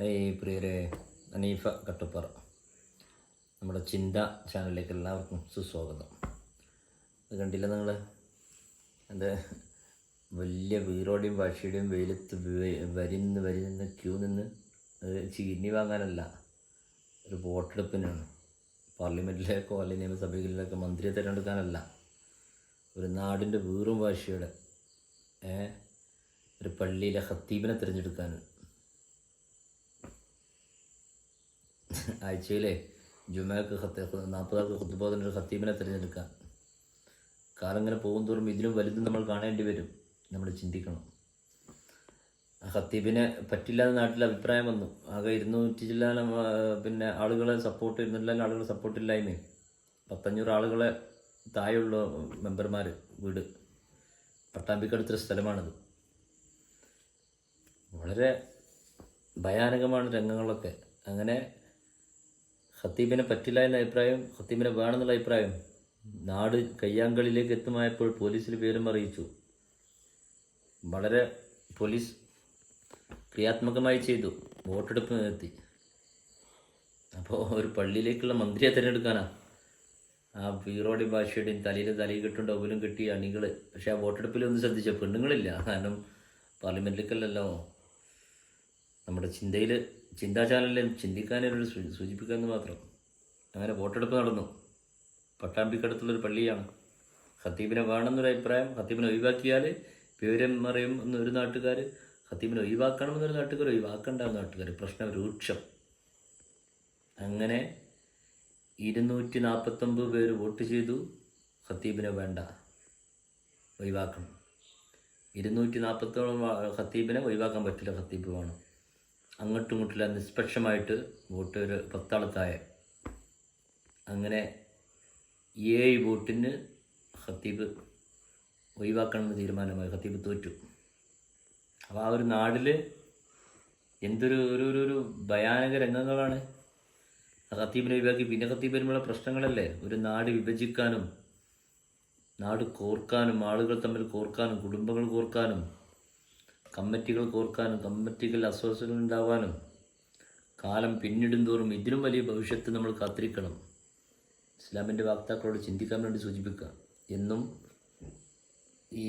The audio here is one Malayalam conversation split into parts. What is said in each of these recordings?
ഏയ് പ്രിയരെ അനീഫ കട്ടപ്പാറ. നമ്മുടെ ചിന്ത ചാനലിലേക്ക് എല്ലാവർക്കും സുസ്വാഗതം. അത് കണ്ടില്ല നിങ്ങൾ എന്റെ വലിയ വീറോടെയും പക്ഷിയുടെയും വെയിലത്ത് വെ- വരി നിന്ന് ക്യൂ നിന്ന് ചീനി വാങ്ങാനല്ല. ഒരു വോട്ടെടുപ്പിനാണ്. പാർലമെന്റിലേക്കോ അല്ലെങ്കിൽ നിയമസഭകളിലേക്കോ മന്ത്രിയെ തിരഞ്ഞെടുക്കാനല്ല. ഒരു നാടിന്റെ വീറും ഭാഷയുടെ ഒരു പള്ളിയിലെ ഹത്തീബിനെ തിരഞ്ഞെടുക്കാൻ ആഴ്ചയിലെ ജുമാക്ക് ഹത്ത് നാൽപ്പതാൾക്ക് ഹുദ്ബോധന ഒരു ഹത്തീബിനെ തിരഞ്ഞെടുക്കാം. കാലം ഇങ്ങനെ പോകും തോറും ഇതിലും വലുതും നമ്മൾ കാണേണ്ടി വരും. നമ്മൾ ചിന്തിക്കണം. ഹത്തീബിനെ പറ്റില്ലാതെ നാട്ടിൽ അഭിപ്രായം വന്നു. ആകെ ഇരുന്നൂറ്റി ചില്ലാനം പിന്നെ ആളുകളെ സപ്പോർട്ട് ഇരുന്നില്ല ആളുകളെ സപ്പോർട്ടില്ലായ്മയും പത്തഞ്ഞൂറ് ആളുകളെ താഴെയുള്ള മെമ്പർമാർ വീട്. പട്ടാമ്പിക്കടുത്തൊരു സ്ഥലമാണിത്. വളരെ ഭയാനകമാണ് രംഗങ്ങളൊക്കെ. അങ്ങനെ ഖത്തീബിനെ പറ്റില്ല എന്ന അഭിപ്രായം ഖത്തീബിനെ വേണമെന്നുള്ള അഭിപ്രായം നാട് കയ്യാങ്കളിലേക്ക് എത്തുമായപ്പോൾ പോലീസിൽ വിവരം അറിയിച്ചു. വളരെ പോലീസ് ക്രിയാത്മകമായി ചെയ്തു. വോട്ടെടുപ്പ് നിർത്തി. അപ്പോൾ ഒരു പള്ളിയിലേക്കുള്ള മന്ത്രിയെ തിരഞ്ഞെടുക്കാനാ. ആ വീറോടെയും ഭാഷയുടെയും തലയിൽ തലയിൽ കെട്ടും ഡബിലും കെട്ടി അണികൾ പക്ഷെ ആ വോട്ടെടുപ്പിലൊന്നും ശ്രദ്ധിച്ച പെണ്ണുങ്ങളില്ല. കാരണം പാർലമെന്റിലേക്കല്ലല്ലോ നമ്മുടെ ചിന്തയിൽ ചിന്താചാനലിൽ ചിന്തിക്കാനൊരു സൂചിപ്പിക്കാമെന്ന് മാത്രം. അങ്ങനെ വോട്ടെടുപ്പ് നടന്നു. പട്ടാമ്പിക്കടുത്തുള്ളൊരു പള്ളിയാണ്. ഖത്തീബിനെ വേണമെന്നൊരു അഭിപ്രായം ഖത്തീബിനെ ഒഴിവാക്കിയാൽ വിവരം അറിയും എന്നൊരു നാട്ടുകാർ ഖത്തീബിനെ ഒഴിവാക്കണമെന്നൊരു നാട്ടുകാർ ഒഴിവാക്കണ്ട നാട്ടുകാർ പ്രശ്നം രൂക്ഷം. അങ്ങനെ ഇരുന്നൂറ്റി നാൽപ്പത്തൊമ്പത് പേര് വോട്ട് ചെയ്തു. ഖത്തീബിനെ വേണ്ട. ഒഴിവാക്കണം. ഇരുന്നൂറ്റി നാൽപ്പത്തോളം ഖത്തീബിനെ ഒഴിവാക്കാൻ പറ്റില്ല ഖത്തീബ് വേണം. അങ്ങോട്ടും ഇങ്ങോട്ടുള്ള നിഷ്പക്ഷമായിട്ട് വോട്ട് ഒരു പത്താളത്തായ അങ്ങനെ ഏഴ് വോട്ടിന് ഖത്തീബ് ഒഴിവാക്കണമെന്ന് തീരുമാനമായി ഖത്തീബ് തോറ്റു. അപ്പോൾ ആ ഒരു നാടിൽ എന്തൊരു ഒരു ഒരു ഭയാനക രംഗങ്ങളാണ്. ഹത്തീബിനെ ഒഴിവാക്കി. പിന്നെ ഖത്തീബ് വരുമ്പോഴുള്ള പ്രശ്നങ്ങളല്ലേ? ഒരു നാട് വിഭജിക്കാനും നാട് കോർക്കാനും ആളുകൾ തമ്മിൽ കോർക്കാനും കുടുംബങ്ങൾ കോർക്കാനും കമ്മിറ്റികൾ കോർക്കാനും കമ്മിറ്റികൾ അസ്വസ്ഥകൾ ഉണ്ടാവാനും കാലം പിന്നിടും തോറും ഇതിലും വലിയ ഭവിഷ്യത്ത് നമ്മൾ കാത്തിരിക്കണം. ഇസ്ലാമിന്റെ വാക്താക്കളോട് ചിന്തിക്കാൻ വേണ്ടി സൂചിപ്പിക്കുക. എന്നും ഈ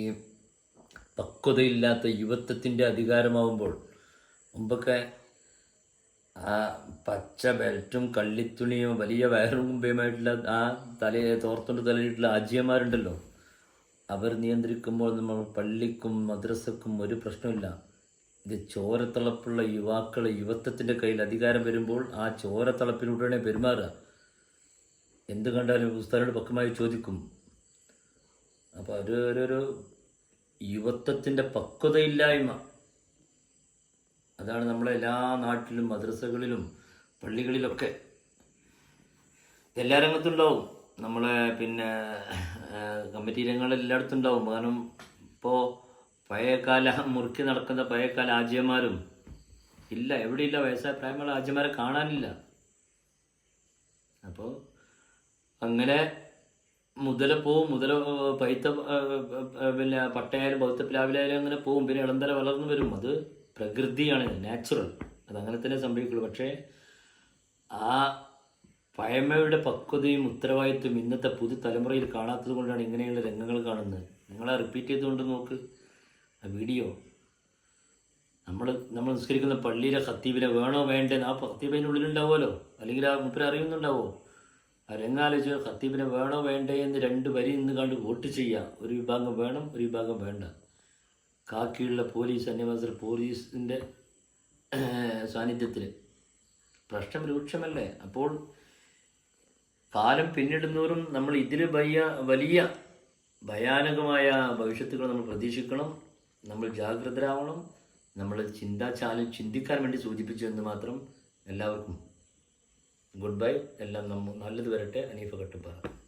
പക്വതയില്ലാത്ത യുവത്വത്തിന്റെ അധികാരമാവുമ്പോൾ മുമ്പൊക്കെ ആ പച്ച ബെൽറ്റും കള്ളിത്തുണിയും വലിയ വയറും കുമ്പയുമായിട്ടുള്ള ആ തലയെ തോർത്തുകൊണ്ട് തലയിട്ടുള്ള ആജിയന്മാരുണ്ടല്ലോ. അവർ നിയന്ത്രിക്കുമ്പോൾ നമ്മൾ പള്ളിക്കും മദ്രസക്കും ഒരു പ്രശ്നമില്ല ഇത് ചോരത്തളപ്പുള്ള യുവാക്കൾ യുവത്വത്തിന്റെ കയ്യിൽ അധികാരം വരുമ്പോൾ ആ ചോരത്തളപ്പിലൂടെയാണ് പെരുമാറുക. എന്ത് കണ്ടാലും ഉസ്താദിനോട് പക്കമായി ചോദിക്കും. അപ്പോൾ ഒരു ഒരു യുവത്വത്തിന്റെ പക്വതയില്ലായ്മ. അതാണ് നമ്മളെ എല്ലാ നാട്ടിലും മദ്രസകളിലും പള്ളികളിലൊക്കെ. എല്ലാ രംഗത്തും ഉണ്ടാവും. നമ്മളെ പിന്നെ കമ്മിറ്റി രംഗങ്ങൾ എല്ലായിടത്തും ഉണ്ടാവും. കാരണം ഇപ്പോൾ പഴയകാല മുറുക്കി നടക്കുന്ന പഴയകാല ആജ്യന്മാരും ഇല്ല എവിടെയില്ല വയസ്സായ പ്രായമുള്ള ആജ്യന്മാരെ കാണാനില്ല. അപ്പോൾ അങ്ങനെ മുതല പോവും മുതല പൈത്ത പിന്നെ പട്ടയായാലും ബൗദ്ധപ്പിലാവിലായാലും അങ്ങനെ പോവും. പിന്നെ ഇളന്തര വളർന്നു വരും. അത് പ്രകൃതിയാണ് നാച്ചുറൽ അങ്ങനെ തന്നെ സംഭവിക്കുള്ളൂ. പക്ഷേ ആ പഴമയുടെ പക്വതയും ഉത്തരവാദിത്വം ഇന്നത്തെ പുതുതലമുറയിൽ കാണാത്തത് കൊണ്ടാണ് ഇങ്ങനെയുള്ള രംഗങ്ങൾ കാണുന്നത്. നിങ്ങളെ റിപ്പീറ്റ് ചെയ്തുകൊണ്ട് നോക്ക്. ആ വീഡിയോ നമ്മൾ നമ്മൾ നിസ്കരിക്കുന്ന പള്ളിയിലെ ഖത്തീബിനെ വേണോ വേണ്ടെന്ന് ആ ഖത്തീബിന്റെ ഉള്ളിലുണ്ടാവുമല്ലോ. അല്ലെങ്കിൽ ആ മുപ്പര അറിയുന്നുണ്ടാവോ? ആ രംഗാലോചിച്ച് ഖത്തീബിനെ വേണോ വേണ്ടേ എന്ന് രണ്ട് വരി നിന്ന് കണ്ട് വോട്ട് ചെയ്യുക. ഒരു വിഭാഗം വേണം ഒരു വിഭാഗം വേണ്ട. കാക്കിയുള്ള പോലീസ് അന്യവസര പോലീസിന്റെ സാന്നിധ്യത്തിൽ പ്രശ്നം രൂക്ഷമല്ലേ? അപ്പോൾ കാലം പിന്നിടുന്നവരും നമ്മൾ ഇതിൽ വലിയ വലിയ ഭയാനകമായ ഭവിഷ്യത്തുകൾ നമ്മൾ പ്രതീക്ഷിക്കണം. നമ്മൾ ജാഗ്രതരാവണം. നമ്മൾ ചിന്താചാലിൽ ചിന്തിക്കാൻ വേണ്ടി സൂചിപ്പിച്ചു എന്ന് മാത്രം എല്ലാവർക്കും ഗുഡ് ബൈ. എല്ലാം നമ്മ നല്ലത് വരട്ടെ. അനീഫ കട്ടുപാറ